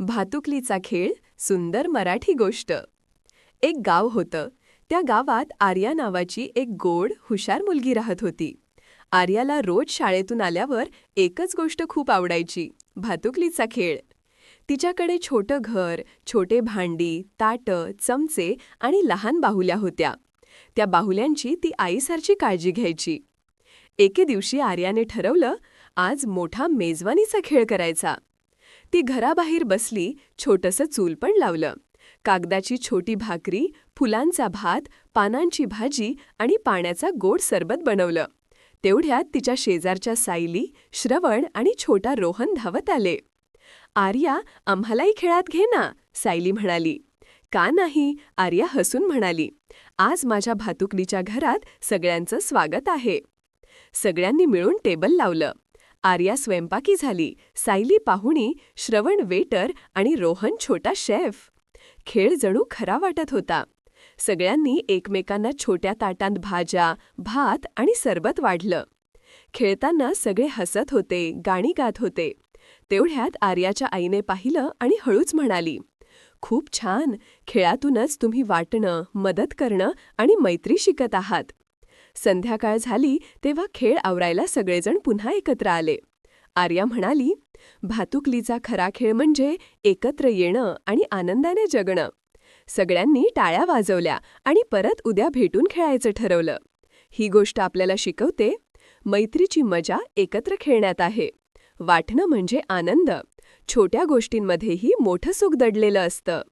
भातुकलीचा खेळ सुंदर मराठी गोष्ट. एक गाव होतं. त्या गावात आर्या नावाची एक गोड हुशार मुलगी राहत होती. आर्याला रोज शाळेतून आल्यावर एकच गोष्ट खूप आवडायची भातुकलीचा खेळ. तिच्याकडे छोटं घर छोटे भांडी ताटं चमचे आणि लहान बाहुल्या होत्या. त्या बाहुल्यांची ती आईसारची काळजी घ्यायची. एके दिवशी आर्याने ठरवलं आज मोठा मेजवानीचा खेळ करायचा. ती घराबाहेर बसली छोटंसं चूल पण लावलं. कागदाची छोटी भाकरी फुलांचा भात पानांची भाजी आणि पाण्याचा गोड सरबत बनवलं. तेवढ्यात तिच्या शेजारच्या सायली श्रवण आणि छोटा रोहन धावत आले. आर्या आम्हालाही खेळात घे ना सायली म्हणाली. का नाही आर्या हसून म्हणाली. आज माझ्या भातुकलीच्या घरात सगळ्यांचं स्वागत आहे. सगळ्यांनी मिळून टेबल लावलं. आर्या स्वयंपाकी झाली. सायली पाहुणी श्रवण वेटर आणि रोहन छोटा शेफ. खेळ जणू खरा वाटत होता. सगळ्यांनी एकमेकांना छोट्या ताटांत भाज्या भात आणि सरबत वाढलं. खेळताना सगळे हसत होते गाणी गात होते. तेवढ्यात आर्याच्या आईने पाहिलं आणि हळूच म्हणाली खूप छान. खेळातूनच तुम्ही वाटणं मदत करणं आणि मैत्री शिकत आहात. संध्याकाळ झाली तेव्हा खेळ आवरायला सगळेजण पुन्हा एकत्र आले. आर्या म्हणाली भातुकलीचा खरा खेळ म्हणजे एकत्र येणं आणि आनंदाने जगणं. सगळ्यांनी टाळ्या वाजवल्या आणि परत उद्या भेटून खेळायचं ठरवलं. ही गोष्ट आपल्याला शिकवते मैत्रीची मजा एकत्र खेळण्यात आहे. वाटणं म्हणजे आनंद. छोट्या गोष्टींमध्येही मोठं सुख दडलेलं असतं.